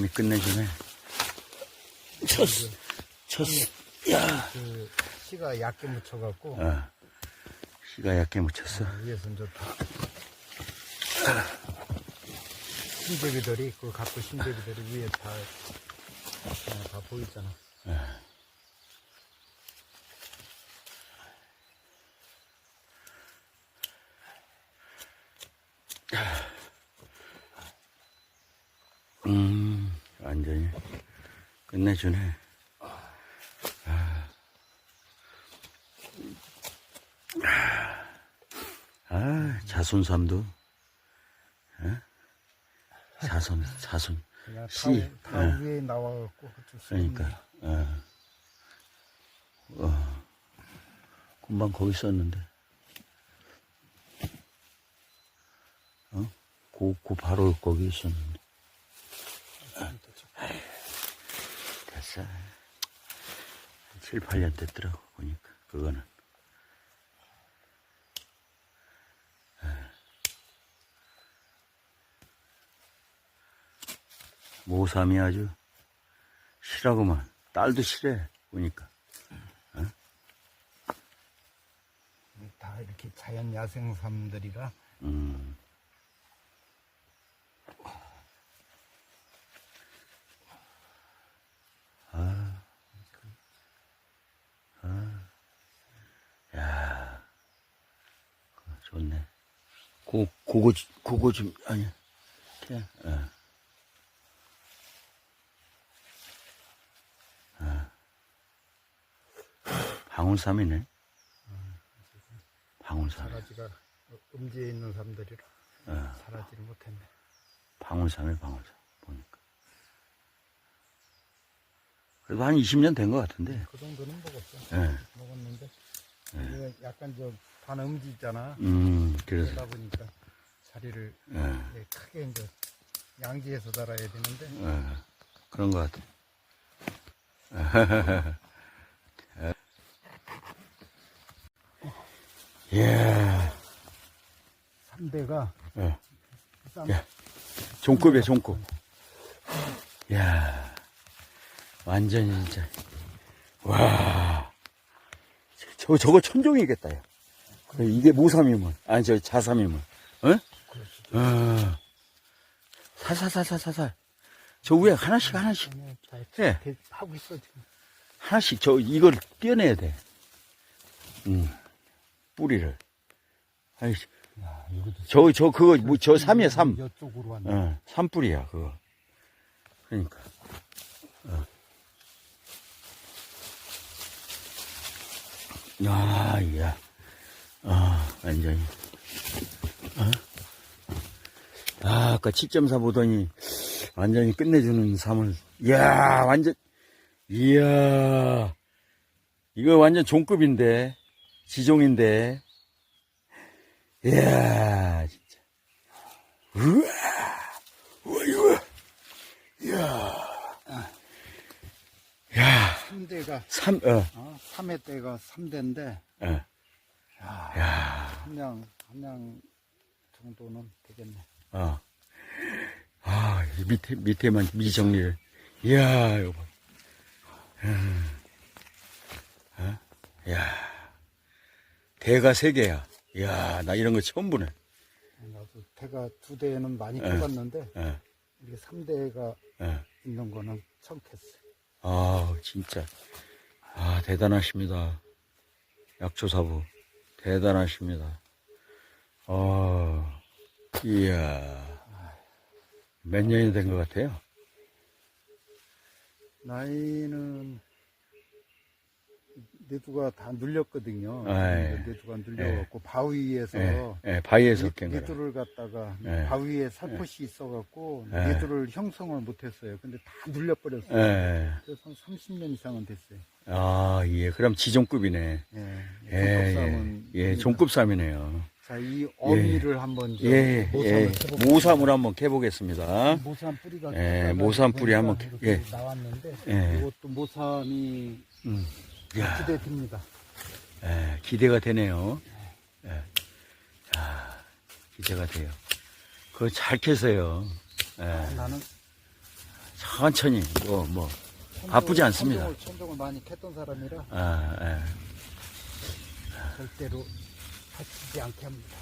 힘이 끝내주네. 쳤어. 쳤어. 야. 그 씨가 얇게 묻혀갖고 어. 씨가 얇게 묻혔어. 위에서 이제 다 신제비들이 그 갖고 신제비들이 위에 다, 어, 다 보이잖아. 음, 완전히 끝내주네. 아, 아 자손삼도, 어? 자손, 자손. 씨, 위- 다 예. 위에 나와갖고 그러니까, 어. 어. 금방 거기 있었는데. 어? 고, 고 바로 거기 있었는데. 됐어. 7, 8년 됐더라고, 보니까, 그거는. 모삼이 아주 실하구만. 딸도 실해, 보니까. 다 이렇게 자연 야생삼들이라 음. 아, 아, 야, 그거 좋네. 고, 그거, 그거 좀, 아니야. 그냥, 어. 어. 방울삼이네. 방울삼. 사라지가 음지에 있는 삼들이라 어. 사라지를 못했네. 방울삼에 방울삼 보니까 그래도 한 20년 된 것 같은데 그 정도는 먹었어. 예. 먹었는데 이게 약간 저 반음지 있잖아. 음 그래서. 그러다 보니까 자리를 예, 예, 크게 이제 양지에서 달아야 되는데. 예. 그런 것 같아. 예, 삼대가 예. 쌈 야, 종급이야 종급. 야. 완전히 진짜. 와 저, 저거 천종이겠다 야. 그래, 이게 모삼이면 아니 저 자삼이면 어? 어. 살살살살살살 저 위에 하나씩 하나씩 해 대- 하고 있어 지금. 하나씩 저 이걸 떼어내야 돼 음, 뿌리를 아이 저 저 그거 뭐, 저 삼이야 삼 이쪽으로 왔네. 어, 산불이야, 그거. 그러니까. 야, 야. 아, 완전히. 어? 아, 아까 7.4 보더니 완전히 끝내주는 삼을. 이야, 완전, 이야. 이거 완전 종급인데. 지종인데. 이야, 진짜. 우와, 이거. 이야. 야, 삼대가 삼, 어, 어, 삼회 때가 삼대인데 어. 야, 야, 한양 한양 정도는 되겠네. 어. 아, 이 밑에, 밑에만 미정리를. 이야, 이거 봐. 음. 어? 야. 대가 세 개야. 이야, 나 이런 거 처음 보네. 나도 대가 두 대는 많이 예. 뽑았는데 어, 이게 삼대가 어. 있는 거는 처음 캤어요. 아, 진짜. 아, 대단하십니다. 약초사부. 대단하십니다. 아, 이야. 몇 년이 된 것 같아요? 나이는 내두가 다 눌렸거든요. 아이. 내두가 눌려갖고 바위에서 예, 예, 바위에서 내- 깬 거라. 내두를 갖다가 예. 바위에 살포시 있어갖고 예. 내두를 형성을 못했어요. 근데 다 눌려버렸어요. 예. 그래서 한 30년 이상은 됐어요. 아, 예. 그럼 지종급이네. 예. 예, 예. 예, 종급삼이네요. 자, 이 어미를 한번 저 예, 모삼을 예. 모삼을 한번 캐보겠습니다. 모삼 뿌리가 예, 모삼 뿌리 한번 캐- 이렇게 나왔는데 예. 이것도 모삼이 음. 야, 기대됩니다. 예, 기대가 되네요. 예. 자, 기대가 돼요. 그거 잘 캐세요. 예. 나는 천천히, 뭐, 뭐, 바쁘지 않습니다. 천종을, 천종을 많이 캤던 사람이라 아, 예. 절대로 다치지 않게 합니다.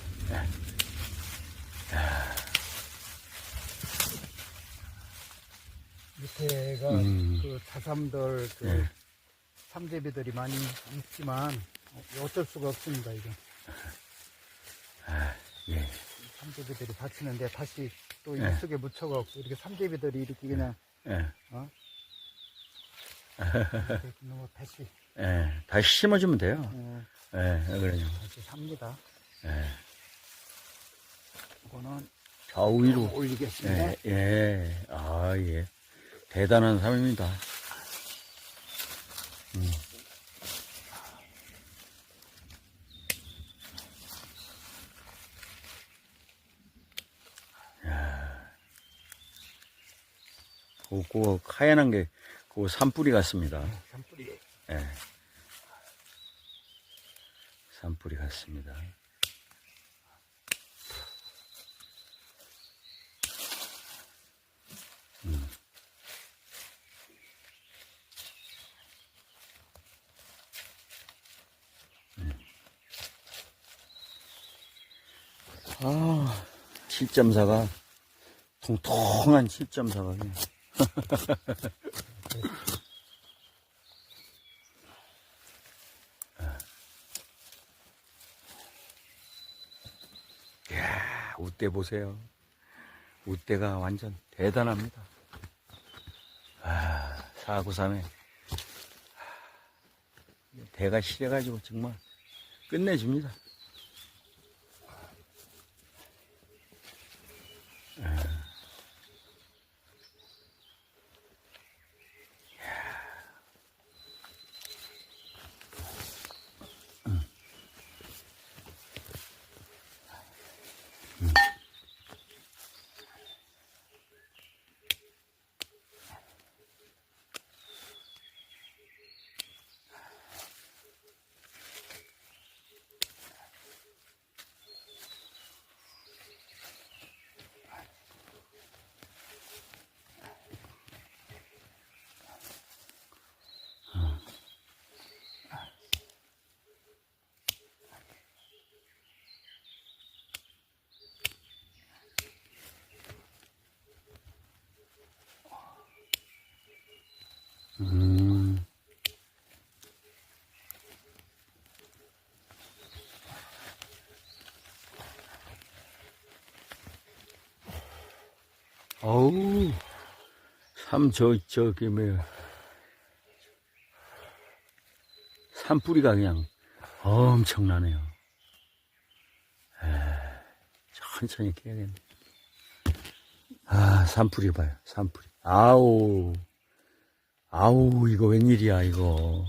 밑에가 음. 그 다삼들 그 예. 삼재비들이 많이 있지만 어쩔 수가 없습니다 이거 예. 삼재비들이 다치는데 다시 또 예. 입속에 묻혀갖고 이렇게 삼재비들이 이렇게 그냥 예. 어? 이렇게 너무 다시 예. 다시 심어주면 돼요. 어, 예, 그래요. 다시 삽니다. 예. 이거는 좌우 위로. 올리겠습니다. 예, 예. 아, 예. 대단한 삶입니다. 그, 그, 하얀한 게, 그 산뿌리 같습니다. 산뿌리 예. 산뿌리 같습니다. 아, 7.4가 통통한 7.4가 그냥. 이야, 웃대 보세요. 웃대가 완전 대단합니다. 아, 493에. 대가 실해가지고 정말 끝내줍니다. 어우, 삼, 저, 저기, 뭐야. 산뿌리가 그냥 엄청나네요. 에, 천천히 캐야겠네. 아, 산뿌리 봐요, 산뿌리. 아우. 아우, 이거 웬일이야, 이거.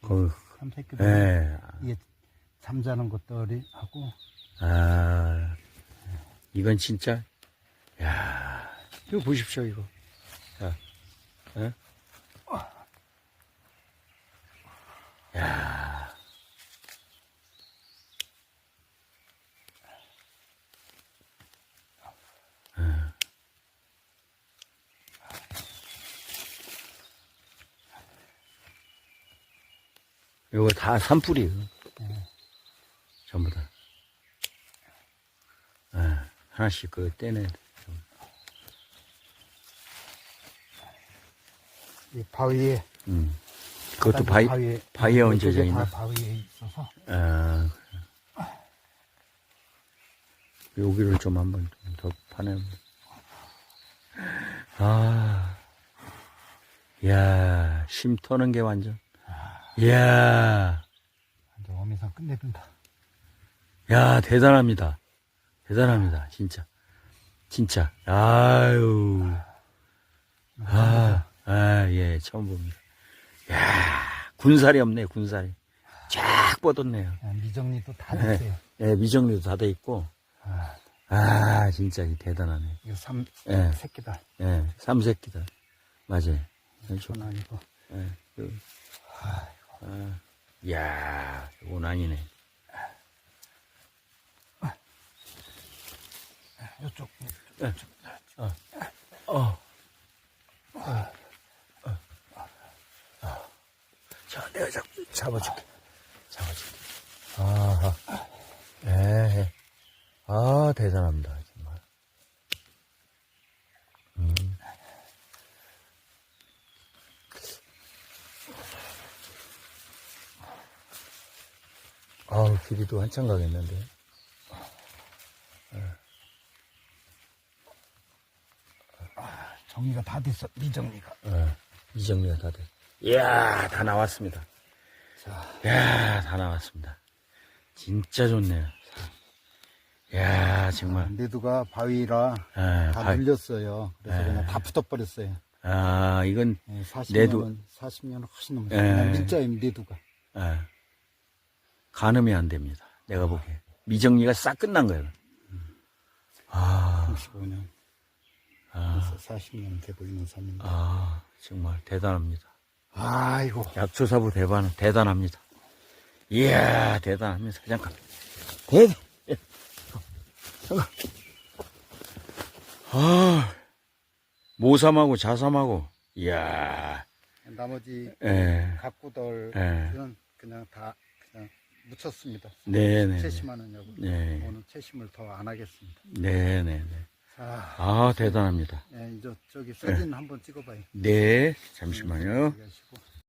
그, 삼새끼들 예. 이게 잠자는 것들이 하고 아, 이건 진짜, 야 이거 보십시오, 이거. 자, 예? 야 이거 다 산불이에요. 전부 다. 예, 하나씩 그 떼내. 이 바위에 음. 그것도 바위, 바위에 바위에 얹어져 다 있나? 바위에 있어서 아. 여기를 좀 한번 좀더 파내. 아, 야, 심 터는 게 완전. 이야, 이제 어미상 끝내준다. 야, 대단합니다. 대단합니다, 진짜. 진짜. 아유. 아, 아, 예, 처음 봅니다. 야, 군살이 없네, 군살이. 쫙 뻗었네요. 아, 미정리도 다 예, 됐어요. 예, 미정리도 다 돼 있고. 아, 아, 진짜 이 대단하네. 이거 삼 예. 새끼다. 예, 삼새끼다. 맞아요. 전 아니고 예, 그, 아, 이야, 이건 아니네. 이쪽 어, 내가 잡, 잡아줄게. 잡아줄게. 아, 예, 예. 아, 대단합니다, 정말. 음. 아우, 길이도 한참 가겠는데. 정리가 다 됐어, 미정리가. 예, 이정리가 다 됐. 이야, 다 나왔습니다. 이야, 다 나왔습니다. 진짜 좋네요. 이야, 정말. 내두가 바위라 예, 다 바- 눌렸어요. 그래서 예. 그냥 다 붙어버렸어요. 아, 이건, 예, 40년은, 내두. 40년은 훨씬 넘었어요. 예. 그냥 밀자임, 내두가. 예, 가늠이 안 됩니다. 내가 보기에. 미정리가 싹 끝난 거예요. 아, 35년. 아, 그래서 40년 돼 보이는 섬인데. 아, 정말 대단합니다. 아이고. 약초사부 대반, 대단합니다. 이야, 대단합니다. 그냥 가. 대, 예. 잠깐. 아, 모삼하고 자삼하고, 이야, 나머지 예, 가꾸들 예. 이런 그냥 다 그냥 묻혔습니다. 네네. 채심하느냐고. 네. 오늘 채심을 더 안 하겠습니다. 네네네. 자, 아, 대단합니다. 예, 이제 저기 사진 한번 찍어봐요. 네, 잠시만요. 하시고.